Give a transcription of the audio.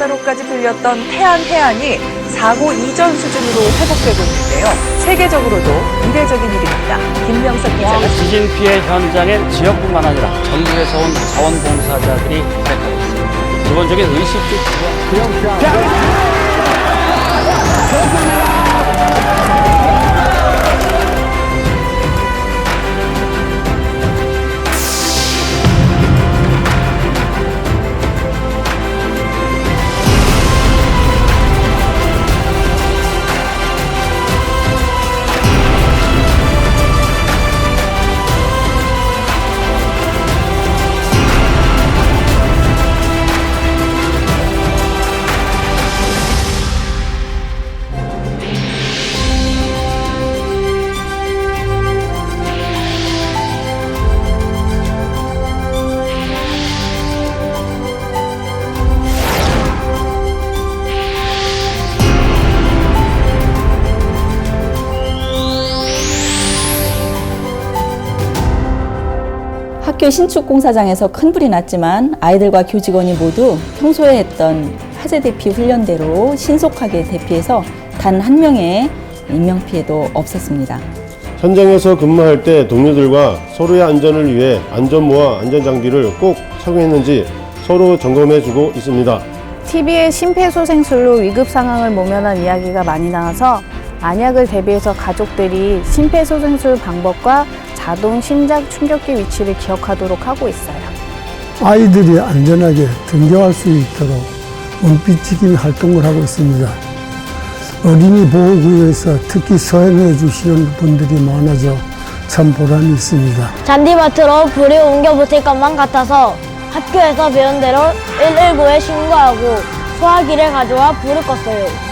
사고까지 불렸던 태안 해안이 사고 이전 수준으로 회복되고 있는데요. 세계적으로도 이례적인 일입니다. 김명석 기자가 포항 지진 피해 현장엔 지역뿐만 아니라 전국에서 온 자원봉사자들이 있습니다. 기본적인 의식주가 학교 신축 공사장에서 큰 불이 났지만 아이들과 교직원이 모두 평소에 했던 화재 대피 훈련대로 신속하게 대피해서 단 한 명의 인명 피해도 없었습니다. 현장에서 근무할 때 동료들과 서로의 안전을 위해 안전모와 안전장비를 꼭 착용했는지 서로 점검해주고 있습니다. TV에 심폐소생술로 위급 상황을 모면한 이야기가 많이 나와서 안약을 대비해서 가족들이 심폐소생술 방법과 자동 심장 충격기 위치를 기억하도록 하고 있어요. 아이들이 안전하게 등교할 수 있도록 은빛지킴이 활동을 하고 있습니다. 어린이 보호구역에서 특히 서행해 주시는 분들이 많아져 참 보람이 있습니다. 잔디밭으로 불이 옮겨 붙을 것만 같아서 학교에서 배운 대로 119에 신고하고 소화기를 가져와 불을 껐어요.